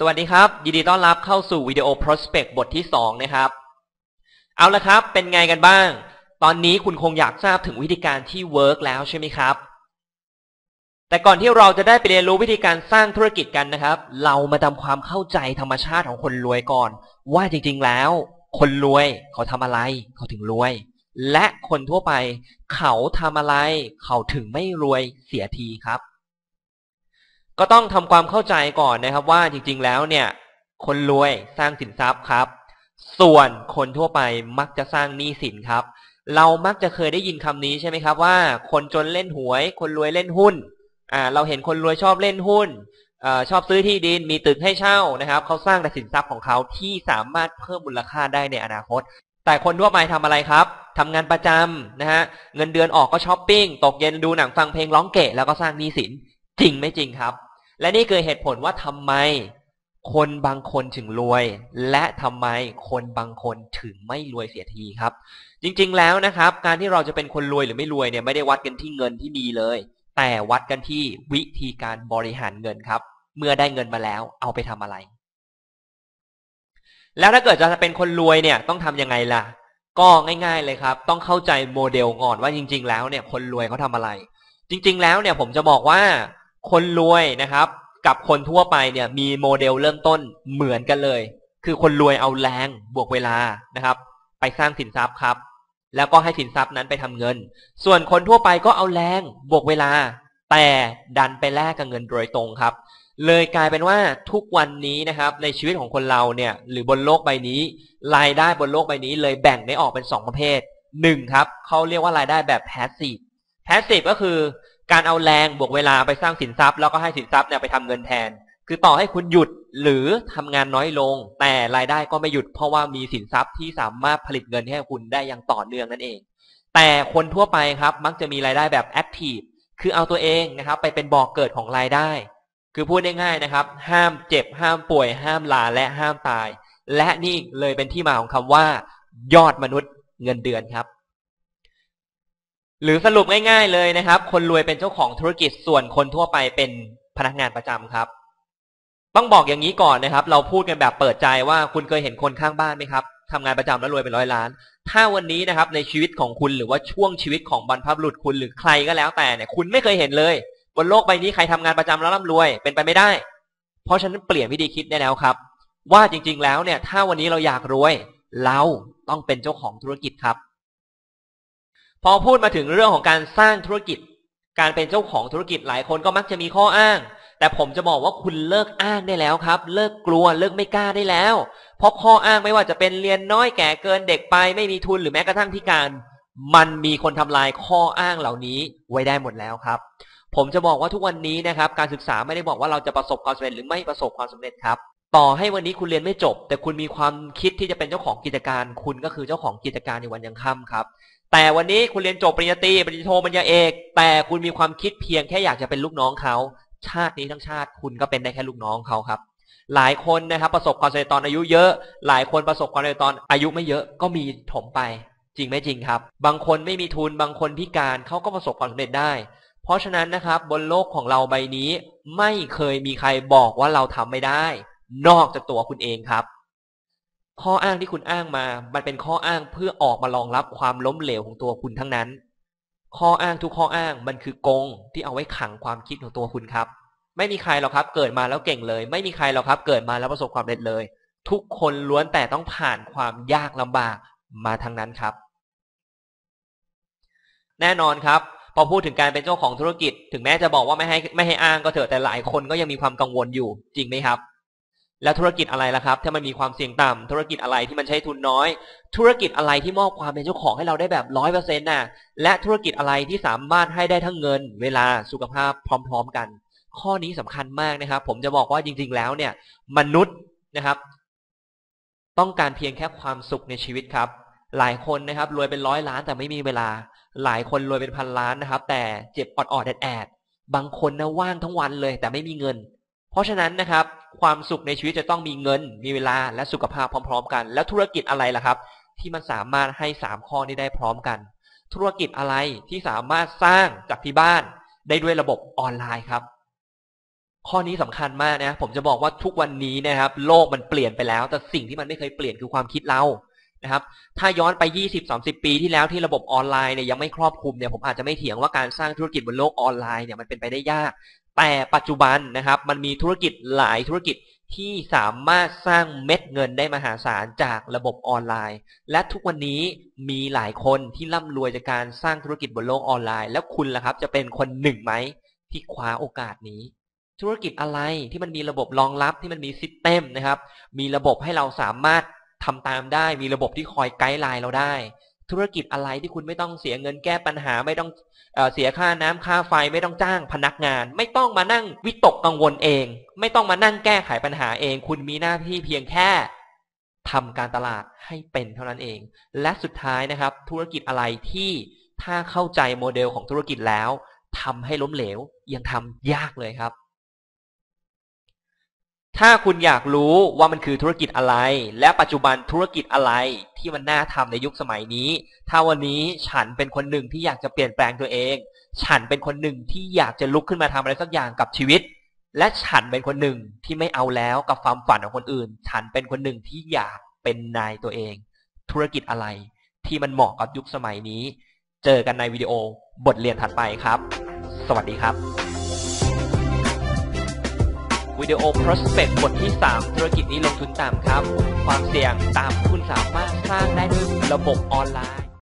สวัสดีครับ ยินดีต้อนรับเข้าสู่วิดีโอ Prospect บทที่ 2 นะครับ เอาละครับ เป็นไงกันบ้าง ตอนนี้คุณคงอยากทราบถึงวิธีการที่เวิร์กแล้วใช่ไหมครับ แต่ก่อนที่เราจะได้ไปเรียนรู้วิธีการสร้างธุรกิจกันนะครับ เรามาทำความเข้าใจธรรมชาติของคนรวยก่อน ว่าจริงๆแล้ว คนรวยเขาทำอะไร เขาถึงรวย และคนทั่วไป เขาทำอะไร เขาถึงไม่รวยเสียทีครับ ก็ต้องทำความเข้าใจก่อนนะครับ ว่าจริง ๆ แล้วเนี่ย คนรวยสร้างสินทรัพย์ครับ ส่วนคนทั่วไปมักจะสร้างหนี้สินครับ เรามักจะเคยได้ยินคำนี้ใช่ไหมครับ ว่า คนจนเล่นหวย คนรวยเล่นหุ้นอ่าเราเห็นคนรวยชอบเล่นหุ้นอชอบซื้อที่ดินมีตึกให้เช่านะครับเขาสร้างแต่สินทรัพย์ของเขาที่สามารถเพิ่มมูลค่าได้ในอนาคต แต่คนทั่วไปทำอะไรครับทำงานประจำนะฮะเงินเดือนออกก็ช้อปปิ้งตกเย็นดูหนังฟังเพลงร้องเกะแล้วก็สร้างหนี้สินจริงไม่จริงครับ และนี่คือเหตุผลว่าทำไม คนบางคนถึงรวย และทำไมคนบางคนถึงไม่รวยเสียทีครับ จริงๆแล้วนะครับ การที่เราจะเป็นคนรวยหรือไม่รวยเนี่ยไม่ได้วัดกันที่เงินที่มีเลย แต่วัดกันที่วิธีการบริหารเงินครับ เมื่อได้เงินมาแล้วเอาไปทำอะไร แล้วถ้าเกิดจะเป็นคนรวยเนี่ยต้องทำยังไงล่ะ ก็ง่าย ๆเลยครับ ต้องเข้าใจโมเดลก่อนว่าจริง ๆ แล้วเนี่ยคนรวยเขาทำอะไร จริง ๆ แล้วเนี่ยผมจะบอกว่า คนรวยนะครับ กับคนทั่วไปเนี่ยมีโมเดลเริ่มต้นเหมือนกันเลย คือคนรวยเอาแรงบวกเวลานะครับ ไปสร้างสินทรัพย์ครับ แล้วก็ให้สินทรัพย์นั้นไปทำเงิน ส่วนคนทั่วไปก็เอาแรงบวกเวลา แต่ดันไปแลกกับเงินโดยตรงครับ เลยกลายเป็นว่าทุกวันนี้นะครับ ในชีวิตของคนเราเนี่ย หรือบนโลกใบนี้รายได้บนโลกใบนี้ เลยแบ่งได้ออกเป็นสองประเภทหนึ่งครับเขาเรียกว่ารายได้แบบแพสซีฟแพสซีฟก็คือ การเอาแรงบวกเวลาไปสร้างสินทรัพย์ แล้วก็ให้สินทรัพย์เนี่ยไปทำเงินแทน คือต่อให้คุณหยุดหรือทำงานน้อยลง แต่รายได้ก็ไม่หยุดเพราะว่ามีสินทรัพย์ที่สามารถผลิตเงินให้คุณได้อย่างต่อเนื่องนั่นเอง แต่คนทั่วไปครับมักจะมีรายได้แบบแอคทีฟคือเอาตัวเองนะครับ ไปเป็นบ่อกเกิดของรายได้ คือพูดง่ายๆนะครับ ห้ามเจ็บห้ามป่วย ห้ามลาและห้ามตาย และนี่เลยเป็นที่มาของคำว่า ยอดมนุษย์เงินเดือนครับ หรือสรุปง่าย ๆ เลยนะครับ คนรวยเป็นเจ้าของธุรกิจส่วนคนทั่วไปเป็นพนักงานประจำครับ ต้องบอกอย่างนี้ก่อนนะครับ เราพูดกันแบบเปิดใจว่าคุณเคยเห็นคนข้างบ้านไหมครับทำงานประจำแล้วรวยเป็นร้อยล้าน ถ้าวันนี้นะครับ ในชีวิตของคุณหรือว่าช่วงชีวิตของบรรพบุรุษคุณหรือใครก็แล้วแต่เนี่ยคุณไม่เคยเห็นเลย บนโลกใบนี้ใครทำงานประจำแล้วร่ำรวยเป็นไปไม่ได้ เพราะฉะนั้นเปลี่ยนวิธีคิดได้แล้วครับ ว่าจริง ๆ แล้วเนี่ย ถ้าวันนี้เราอยากรวย เราต้องเป็นเจ้าของธุรกิจครับ พอพูดมาถึงเรื่องของการสร้างธุรกิจ การเป็นเจ้าของธุรกิจหลายคนก็มักจะมีข้ออ้าง แต่ผมจะบอกว่าคุณเลิกอ้างได้แล้วครับ เลิกกลัวเลิกไม่กล้าได้แล้ว เพราะข้ออ้างไม่ว่าจะเป็นเรียนน้อยแก่เกินเด็กไป ไม่มีทุนหรือแม้กระทั่งพิการ มันมีคนทำลายข้ออ้างเหล่านี้ไว้ได้หมดแล้วครับ ผมจะบอกว่าทุกวันนี้นะครับ การศึกษาไม่ได้บอกว่าเราจะประสบความสำเร็จหรือไม่ประสบความสำเร็จครับต่อให้วันนี้คุณเรียนไม่จบ แต่คุณมีความคิดที่จะเป็นเจ้าของกิจการ คุณก็คือเจ้าของกิจการในวันยังค่ำครับ แต่วันนี้คุณเรียนจบปริญญาตรีปริญญาโทปริญญาเอก แต่คุณมีความคิดเพียงแค่อยากจะเป็นลูกน้องเขาชาตินี้ทั้งชาติคุณก็เป็นได้แค่ลูกน้องเขาครับ หลายคนนะครับ ประสบความสำเร็จตอนอายุเยอะ หลายคนประสบความสำเร็จตอนอายุไม่เยอะก็มีถมไป จริงไม่จริงครับ บางคนไม่มีทุนบางคนพิการเขาก็ประสบความสำเร็จได้ เพราะฉะนั้นนะครับ บนโลกของเราใบนี้ ไม่เคยมีใครบอกว่าเราทำไม่ได้ นอกจากตัวคุณเองครับ ข้ออ้างที่คุณอ้างมา มันเป็นข้ออ้างเพื่อออกมารองรับความล้มเหลวของตัวคุณทั้งนั้น ข้ออ้างทุกข้ออ้างมันคือกงที่เอาไว้ขังความคิดของตัวคุณครับ ไม่มีใครหรอกครับ เกิดมาแล้วเก่งเลย ไม่มีใครหรอกครับ เกิดมาแล้วประสบความสำเร็จเลย ทุกคนล้วนแต่ต้องผ่านความยากลำบากมาทั้งนั้นครับ แน่นอนครับ พอพูดถึงการเป็นเจ้าของธุรกิจ ถึงแม้จะบอกว่าไม่ให้ไม่ให้อ้างก็เถอะแต่หลายคนก็ยังมีความกังวลอยู่จริงไหมครับ แล้วธุรกิจอะไรล่ะครับ ถ้ามันมีความเสี่ยงต่ำธุรกิจอะไรที่มันใช้ทุนน้อย ธุรกิจอะไรที่มอบความเป็นเจ้าของให้เราได้แบบร้อยเปอร์เซ็นต์น่ะและธุรกิจอะไรที่สามารถให้ได้ทั้งเงิน เวลาสุขภาพพร้อม ๆ กัน ข้อนี้สำคัญมากนะครับ ผมจะบอกว่าจริง ๆ แล้วเนี่ย มนุษย์นะครับ ต้องการเพียงแค่ความสุขในชีวิตครับ หลายคนนะครับรวยเป็นร้อยล้านแต่ไม่มีเวลา หลายคนรวยเป็นพันล้านนะครับ แต่เจ็บออดๆแอดบางคนนะว่างทั้งวันเลย แต่ไม่มีเงิน เพราะฉะนั้นนะครับ ความสุขในชีวิตจะต้องมีเงิน มีเวลาและสุขภาพพร้อม ๆ กัน แล้วธุรกิจอะไรล่ะครับ ที่มันสามารถให้สามข้อนี้ได้พร้อมกัน ธุรกิจอะไรที่สามารถสร้างจากที่บ้าน ได้ด้วยระบบออนไลน์ครับ ข้อนี้สำคัญมากนะผมจะบอกว่าทุกวันนี้นะครับ โลกมันเปลี่ยนไปแล้ว แต่สิ่งที่มันไม่เคยเปลี่ยนคือความคิดเรานะครับ ถ้าย้อนไป 20-30 ปีที่แล้วที่ระบบออนไลน์เนี่ยยังไม่ครอบคลุมเนี่ยผมอาจจะไม่เถียงว่าการสร้างธุรกิจบนโลกออนไลน์เนี่ยมันเป็นไปได้ยาก แต่ปัจจุบันนะครับมันมีธุรกิจหลายธุรกิจที่สามารถสร้างเม็ดเงินได้มหาศาลจากระบบออนไลน์ และทุกวันนี้มีหลายคนที่ร่ำรวยจากการสร้างธุรกิจบนโลกออนไลน์ แล้วคุณล่ะครับ จะเป็นคนหนึ่งไหมที่คว้าโอกาสนี้ ธุรกิจอะไรที่มันมีระบบรองรับที่มันมีซิสเต็มนะครับ มีระบบให้เราสามารถทำตามได้ มีระบบที่คอยไกด์ไลน์เราได้ ธุรกิจอะไรที่คุณไม่ต้องเสียเงินแก้ปัญหา ไม่ต้องเอเสียค่าน้ำค่าไฟไม่ต้องจ้างพนักงาน ไม่ต้องมานั่งวิตกกังวลเอง ไม่ต้องมานั่งแก้ไขปัญหาเอง คุณมีหน้าที่เพียงแค่ทำการตลาดให้เป็นเท่านั้นเอง และสุดท้ายนะครับ ธุรกิจอะไรที่ถ้าเข้าใจโมเดลของธุรกิจแล้วทำให้ล้มเหลวยังทำยากเลยครับ ถ้าคุณอยากรู้ว่ามันคือธุรกิจอะไร และปัจจุบันธุรกิจอะไรที่มันน่าทำในยุคสมัยนี้ ถ้าวันนี้ฉันเป็นคนหนึ่งที่อยากจะเปลี่ยนแปลงตัวเอง ฉันเป็นคนหนึ่งที่อยากจะลุกขึ้นมาทำอะไรสักอย่างกับชีวิต และฉันเป็นคนหนึ่งที่ไม่เอาแล้วกับความฝันของคนอื่น ฉันเป็นคนหนึ่งที่อยากเป็นนายตัวเอง ธุรกิจอะไรที่มันเหมาะกับยุคสมัยนี้ เจอกันในวิดีโอบทเรียนถัดไปครับ สวัสดีครับ วิดีโอ prospect บทที่ 3 ธุรกิจนี้ลงทุนต่ำครับ ความเสี่ยงต่ำคุณสามารถสร้างได้ด้วยระบบออนไลน์